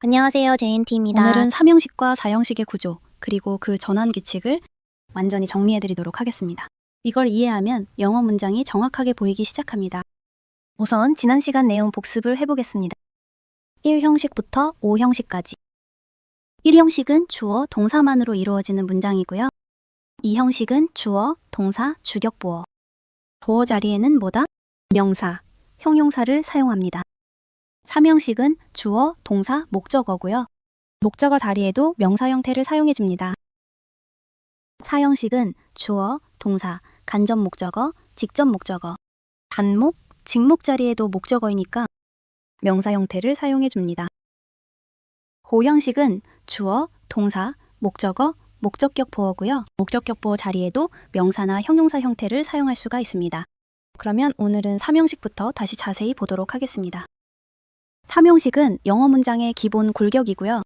안녕하세요. 제인티입니다. 오늘은 삼형식과 사형식의 구조, 그리고 그 전환 규칙을 완전히 정리해드리도록 하겠습니다. 이걸 이해하면 영어 문장이 정확하게 보이기 시작합니다. 우선 지난 시간 내용 복습을 해보겠습니다. 1형식부터 5형식까지. 1형식은 주어, 동사만으로 이루어지는 문장이고요. 2형식은 주어, 동사, 주격보어. 보어 자리에는 뭐다? 명사, 형용사를 사용합니다. 3형식은 주어, 동사, 목적어고요. 목적어 자리에도 명사 형태를 사용해 줍니다. 4형식은 주어, 동사, 간접 목적어, 직접 목적어, 단목, 직목 자리에도 목적어이니까 명사 형태를 사용해 줍니다. 5형식은 주어, 동사, 목적어, 목적격 보어고요. 목적격 보어 자리에도 명사나 형용사 형태를 사용할 수가 있습니다. 그러면 오늘은 3형식부터 다시 자세히 보도록 하겠습니다. 3형식은 영어 문장의 기본 골격이고요.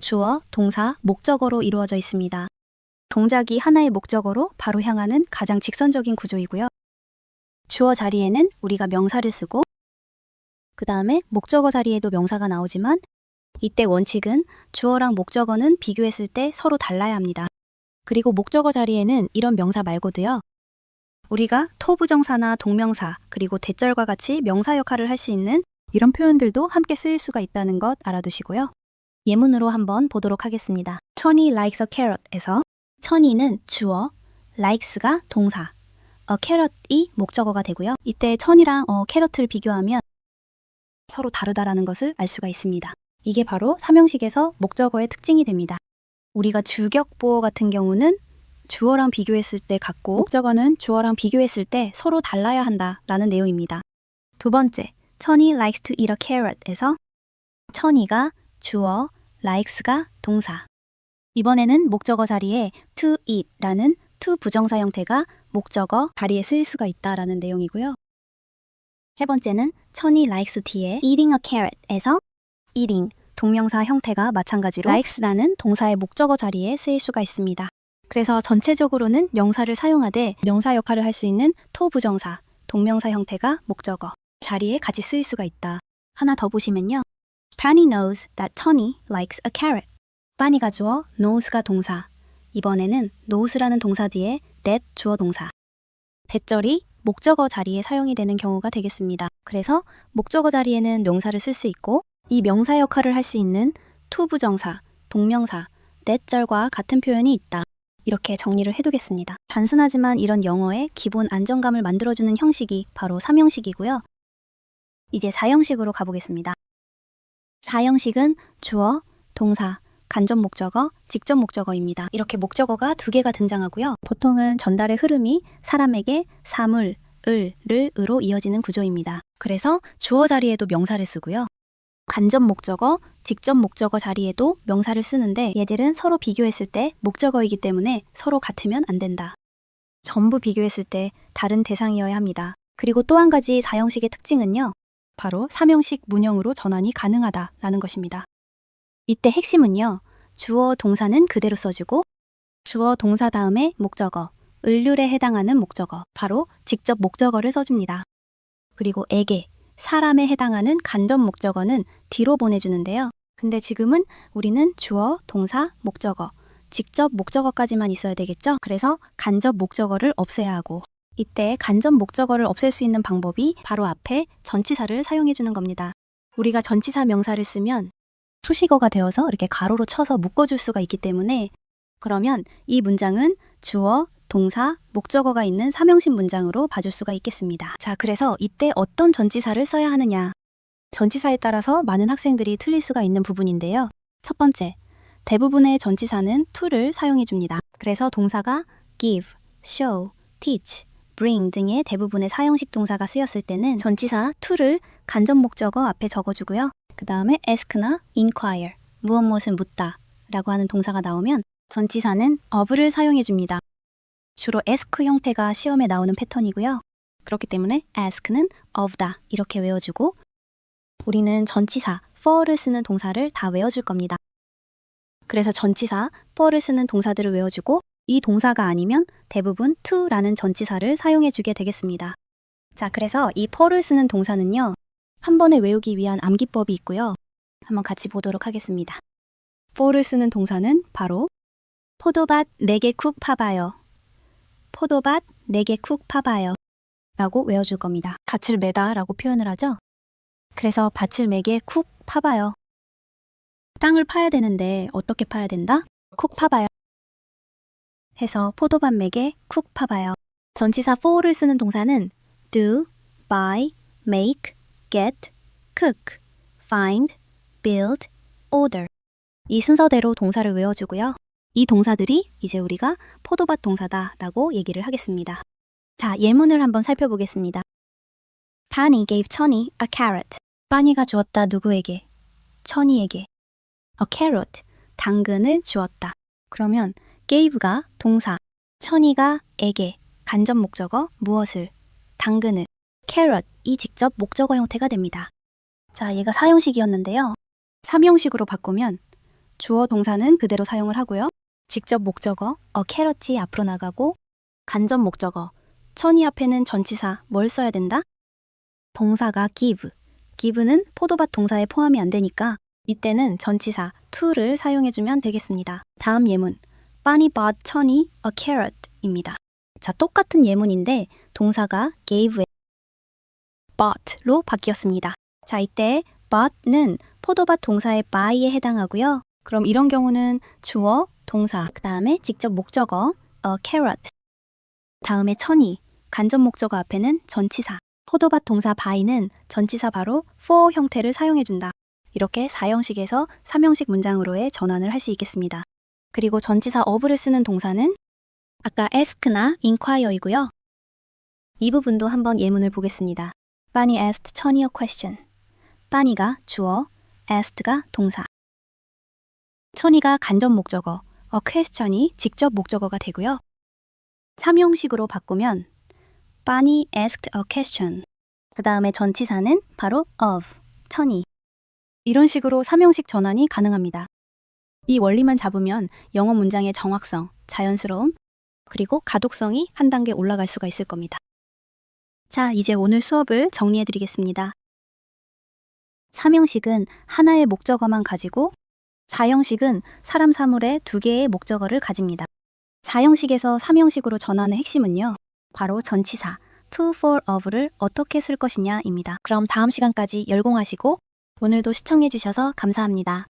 주어, 동사, 목적어로 이루어져 있습니다. 동작이 하나의 목적어로 바로 향하는 가장 직선적인 구조이고요. 주어 자리에는 우리가 명사를 쓰고 그 다음에 목적어 자리에도 명사가 나오지만 이때 원칙은 주어랑 목적어는 비교했을 때 서로 달라야 합니다. 그리고 목적어 자리에는 이런 명사 말고도요. 우리가 토부정사나 동명사 그리고 대절과 같이 명사 역할을 할 수 있는 이런 표현들도 함께 쓰일 수가 있다는 것 알아두시고요. 예문으로 한번 보도록 하겠습니다. 천이 likes a carrot에서 천이는 주어, likes가 동사, a carrot이 목적어가 되고요. 이때 천이랑 어, 캐럿을 비교하면 서로 다르다라는 것을 알 수가 있습니다. 이게 바로 삼형식에서 목적어의 특징이 됩니다. 우리가 주격보어 같은 경우는 주어랑 비교했을 때 같고 목적어는 주어랑 비교했을 때 서로 달라야 한다라는 내용입니다. 두 번째, 천이 likes to eat a carrot에서 천이가 주어, likes가 동사. 이번에는 목적어 자리에 to eat라는 to 부정사 형태가 목적어 자리에 쓰일 수가 있다라는 내용이고요. 세 번째는 천이 likes 뒤에 eating a carrot에서 eating 동명사 형태가 마찬가지로 likes라는 동사의 목적어 자리에 쓰일 수가 있습니다. 그래서 전체적으로는 명사를 사용하되 명사 역할을 할 수 있는 토 부정사, 동명사 형태가 목적어 자리에 같이 쓰일 수가 있다. 하나 더 보시면요. Fanny knows that Tony likes a carrot. Fanny가 주어, knows가 동사. 이번에는 knows라는 동사 뒤에 that 주어 동사. 대절이 목적어 자리에 사용이 되는 경우가 되겠습니다. 그래서 목적어 자리에는 명사를 쓸 수 있고 이 명사 역할을 할 수 있는 to 부정사, 동명사, that절과 같은 표현이 있다. 이렇게 정리를 해두겠습니다. 단순하지만 이런 영어의 기본 안정감을 만들어주는 형식이 바로 3형식이고요. 이제 4형식으로 가보겠습니다. 4형식은 주어, 동사, 간접 목적어, 직접 목적어입니다. 이렇게 목적어가 두 개가 등장하고요. 보통은 전달의 흐름이 사람에게 사물, 을, 를, 으로 이어지는 구조입니다. 그래서 주어 자리에도 명사를 쓰고요. 간접 목적어, 직접 목적어 자리에도 명사를 쓰는데 얘들은 서로 비교했을 때 목적어이기 때문에 서로 같으면 안 된다. 전부 비교했을 때 다른 대상이어야 합니다. 그리고 또 한 가지 4형식의 특징은요. 바로 3형식 문형으로 전환이 가능하다라는 것입니다. 이때 핵심은요. 주어 동사는 그대로 써주고 주어 동사 다음에 목적어, 을률에 해당하는 목적어, 바로 직접 목적어를 써줍니다. 그리고 에게, 사람에 해당하는 간접 목적어는 뒤로 보내주는데요. 근데 지금은 우리는 주어, 동사, 목적어, 직접 목적어까지만 있어야 되겠죠? 그래서 간접 목적어를 없애야 하고 이때 간접 목적어를 없앨 수 있는 방법이 바로 앞에 전치사를 사용해 주는 겁니다. 우리가 전치사 명사를 쓰면 수식어가 되어서 이렇게 가로로 쳐서 묶어줄 수가 있기 때문에 그러면 이 문장은 주어, 동사, 목적어가 있는 삼형식 문장으로 봐줄 수가 있겠습니다. 자, 그래서 이때 어떤 전치사를 써야 하느냐. 전치사에 따라서 많은 학생들이 틀릴 수가 있는 부분인데요. 첫 번째, 대부분의 전치사는 to를 사용해 줍니다. 그래서 동사가 give, show, teach, bring 등의 대부분의 사형식 동사가 쓰였을 때는 전치사 to를 간접 목적어 앞에 적어주고요. 그 다음에 ask나 inquire, 무엇 무엇을 묻다 라고 하는 동사가 나오면 전치사는 of를 사용해 줍니다. 주로 ask 형태가 시험에 나오는 패턴이고요. 그렇기 때문에 ask는 of다 이렇게 외워주고 우리는 전치사 for를 쓰는 동사를 다 외워줄 겁니다. 그래서 전치사 for를 쓰는 동사들을 외워주고 이 동사가 아니면 대부분 to라는 전치사를 사용해주게 되겠습니다. 자, 그래서 이 for를 쓰는 동사는요. 한 번에 외우기 위한 암기법이 있고요. 한번 같이 보도록 하겠습니다. for를 쓰는 동사는 바로 포도밭 4개 쿡 파봐요. 포도밭 4개 쿡 파봐요. 라고 외워줄 겁니다. 밭을 매다 라고 표현을 하죠. 그래서 밭을 매게 쿡 파봐요. 땅을 파야 되는데 어떻게 파야 된다? 쿡 파봐요. 해서 포도밭 매게 쿡 파봐요. 전치사 for를 쓰는 동사는 do, buy, make, get, cook, find, build, order. 이 순서대로 동사를 외워주고요. 이 동사들이 이제 우리가 포도밭 동사다 라고 얘기를 하겠습니다. 자, 예문을 한번 살펴보겠습니다. Fanny gave Tony a carrot. 빠니가 주었다 누구에게? 천이에게. A carrot, 당근을 주었다. 그러면 gave가 동사, 천이가 에게, 간접 목적어 무엇을, 당근을, carrot이 직접 목적어 형태가 됩니다. 자, 얘가 사용식이었는데요. 삼형식으로 바꾸면 주어 동사는 그대로 사용을 하고요. 직접 목적어 a carrot이 앞으로 나가고 간접 목적어 천이 앞에는 전치사 뭘 써야 된다? 동사가 give. give는 포도밭 동사에 포함이 안 되니까 이때는 전치사 to를 사용해 주면 되겠습니다. 다음 예문. Bunny bought 천이 a carrot입니다. 자, 똑같은 예문인데 동사가 gave에 bought로 바뀌었습니다. 자, 이때 bought는 포도밭 동사의 buy에 해당하고요. 그럼 이런 경우는 주어, 동사, 그 다음에 직접 목적어 a carrot, 다음에 천이, 간접 목적어 앞에는 전치사, 포도밭 동사 buy는 전치사 바로 for 형태를 사용해준다. 이렇게 4형식에서 3형식 문장으로의 전환을 할 수 있겠습니다. 그리고 전치사 of를 쓰는 동사는 아까 ask나 inquire이고요. 이 부분도 한번 예문을 보겠습니다. Bunny asked 천이 a question. Bunny가 주어, asked가 동사. 천이가 간접 목적어, a question이 직접 목적어가 되고요. 3형식으로 바꾸면 Bunny asked a question. 그 다음에 전치사는 바로 of, 천이. 이런 식으로 3형식 전환이 가능합니다. 이 원리만 잡으면 영어 문장의 정확성, 자연스러움, 그리고 가독성이 한 단계 올라갈 수가 있을 겁니다. 자, 이제 오늘 수업을 정리해 드리겠습니다. 3형식은 하나의 목적어만 가지고 4형식은 사람 사물의 두 개의 목적어를 가집니다. 4형식에서 3형식으로 전환의 핵심은요. 바로 전치사 to, for, of를 어떻게 쓸 것이냐입니다. 그럼 다음 시간까지 열공하시고 오늘도 시청해 주셔서 감사합니다.